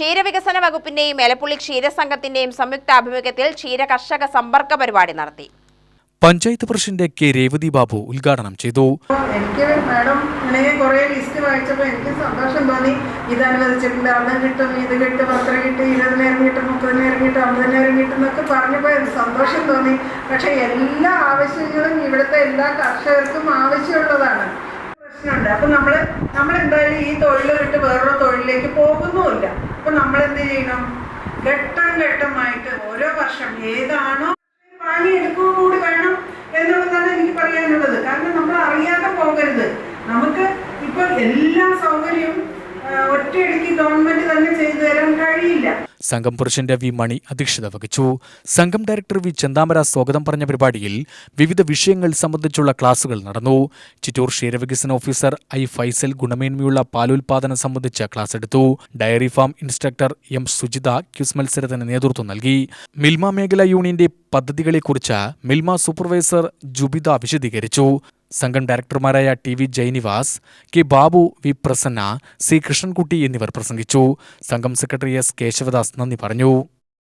ക്ഷീരവികസന വകുപ്പിന്റെയും എലപ്പുള്ളി ക്ഷീരസംഘത്തിന്റെയും സംയുക്ത ആഭിമുഖ്യത്തിൽ ക്ഷീര കർഷക സമ്പർക്ക പരിപാടി നടത്തി. പഞ്ചായത്ത് പ്രസിഡന്റ് കെ രേവതി ബാബു ഉദ്ഘാടനം ചെയ്തു. എനിക്ക് മാഡം ഇങ്ങനെ കുറേ ലിസ്റ്റ് വായിച്ചപ്പോൾ എനിക്ക് സന്തോഷം തോന്നി. ഇത് അനുവദിച്ചിട്ടുണ്ട് അത് കിട്ടും ഇത് കിട്ടും അത്ര കിട്ടും ഇരുപതിനായിരം കിട്ടും മുപ്പതിനായിരം കിട്ടും അമ്പതിനായിരം കിട്ടും എന്നൊക്കെ പറഞ്ഞപ്പോൾ സന്തോഷം തോന്നി. പക്ഷേ എല്ലാ ആവശ്യങ്ങളും ഇവിടുത്തെ എല്ലാ കർഷകർക്കും ആവശ്യമുള്ളതാണ്. പ്രശ്നമുണ്ട്. അപ്പം നമ്മൾ നമ്മൾ എന്തായാലും ഈ തൊഴിൽ വിട്ട് വേറൊരു തൊഴിലിലേക്ക് പോകുന്നുമില്ല. ചെയ്യണം? ഘട്ടം ഘട്ടമായിട്ട് ഓരോ വർഷം ഏതാണോ വാങ്ങിയെടുക്കുക കൂടി വേണം എന്നുള്ളതാണ് എനിക്ക് പറയാനുള്ളത്. കാരണം നമ്മൾ അറിയാതെ പോകരുത്. നമുക്ക് ഇപ്പോൾ എല്ലാ സൗകര്യവും ഒറ്റയടിക്ക് ഗവൺമെന്റ് തന്നെ ചെയ്തു തരാൻ കഴിയില്ല. സംഘം പ്രസിഡന്റ് വി മണി അധ്യക്ഷത വഹിച്ചു. സംഘം ഡയറക്ടർ വി ചെന്താമര സ്വാഗതം പറഞ്ഞ പരിപാടിയിൽ വിവിധ വിഷയങ്ങൾ സംബന്ധിച്ചുള്ള ക്ലാസുകൾ നടന്നു. ചിറ്റൂർ ക്ഷീരവികസന ഓഫീസർ ഐ ഫൈസൽ ഗുണമേന്മയുള്ള പാലുൽപാദനം സംബന്ധിച്ച ക്ലാസ് എടുത്തു. Dairy farm instructor M Sujitha quiz മത്സരത്തിന് നേതൃത്വം നൽകി. മിൽമ മേഖലാ യൂണിയന്റെ പദ്ധതികളെക്കുറിച്ച് മിൽമ സൂപ്പർവൈസർ ജുബിത വിശദീകരിച്ചു. സംഘം ഡയറക്ടർമാരായ T V Jayanivas K Babu V Prasanna C Krishnankutty എന്നിവർ പ്രസംഗിച്ചു. സംഘം സെക്രട്ടറി എസ് കേശവദാസ് നന്ദി പറഞ്ഞു.